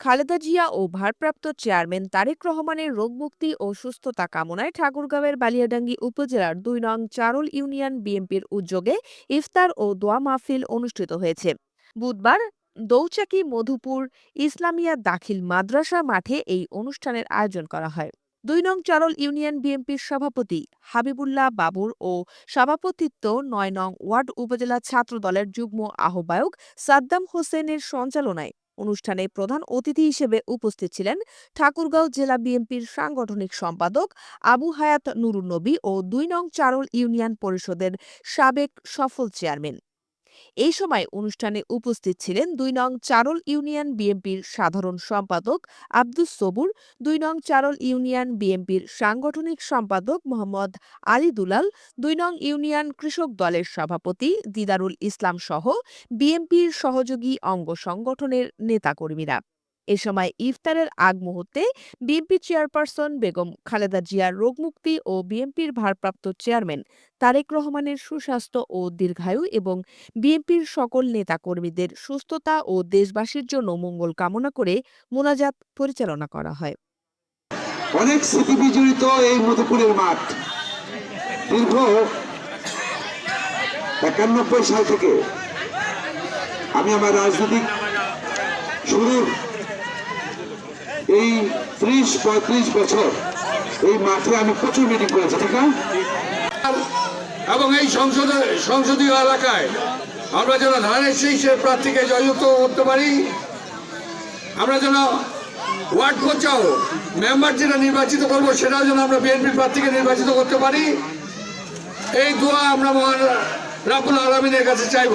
খালেদা জিয়া ও ভারপ্রাপ্ত চেয়ারম্যান তারেক রহমানের রোগমুক্তি ও সুস্থতা কামনায় ঠাকুরগাঁওয়ের বালিয়াডাঙ্গি উপজেলার দুই নং চারুল ইউনিয়ন বিএনপির উদ্যোগে ইফতার ও দোয়া মাহফিল অনুষ্ঠিত হয়েছে। বুধবার দৌচাকি মধুপুর ইসলামিয়া দাখিল মাদ্রাসা মাঠে এই অনুষ্ঠানের আয়োজন করা হয়। দুই নং চারল ইউনিয়ন বিএনপির সভাপতি হাবিবুল্লাহ বাবুর ও সভাপতিত্ব নয় নং ওয়ার্ড উপজেলা ছাত্র দলের যুগ্ম আহ্বায়ক সাদ্দাম হোসেনের সঞ্চালনায় অনুষ্ঠানে প্রধান অতিথি হিসেবে উপস্থিত ছিলেন ঠাকুরগাঁও জেলা বিএনপির সাংগঠনিক সম্পাদক আবু হায়াত নুরুন্নবী ও দুই নং চারল ইউনিয়ন পরিষদের সাবেক সফল চেয়ারম্যান। এই সময় অনুষ্ঠানে উপস্থিত ছিলেন দুই নং চারল ইউনিয়ন বিএনপির সাধারণ সম্পাদক আব্দুস সবুর, দুই নং চারল ইউনিয়ন বিএনপির সাংগঠনিক সম্পাদক মোহাম্মদ আলী দুলাল, দুই নং ইউনিয়ন কৃষক দলের সভাপতি দিদারুল ইসলাম সহ বিএনপির সহযোগী অঙ্গ সংগঠনের নেতাকর্মীরা। এ সময় ইফতারের আগ মুহূর্তে বিএনপি চেয়ারপারসন বেগম খালেদা জিয়ার রোগমুক্তি ও বিএনপির ভারপ্রাপ্ত চেয়ারম্যান তারেক রহমানের সুস্বাস্থ্য ও দীর্ঘায়ু এবং বিএনপির সকল নেতাকর্মীদের সুস্থতা ও দেশবাসীর জন্য মঙ্গল কামনা করে মোনাজাত পরিচালনা করা হয়। অনেক স্মৃতি বিজড়িত এই মধুপুরের মাঠ। দীর্ঘ একানব্বই সাল থেকে আমি আমার রাজনৈতিক শুরুর এই ত্রিশ পঁয়ত্রিশ বছর এই মাঠে আমি প্রচুর মিটিং করেছি, ঠিক না? এবং এই সংসদ, সংসদীয় এলাকায় আমরা যেন ধানের শীর্ষের প্রার্থীকে জয়যুক্ত করতে পারি, আমরা যেন ওয়ার্ড কোচাও মেম্বার যেটা নির্বাচিত করব, সেটাও যেন আমরা বিএনপির প্রার্থীকে নির্বাচিত করতে পারি, এই দোয়া আমরা মহান রাবুল আলমিনের কাছে চাইব।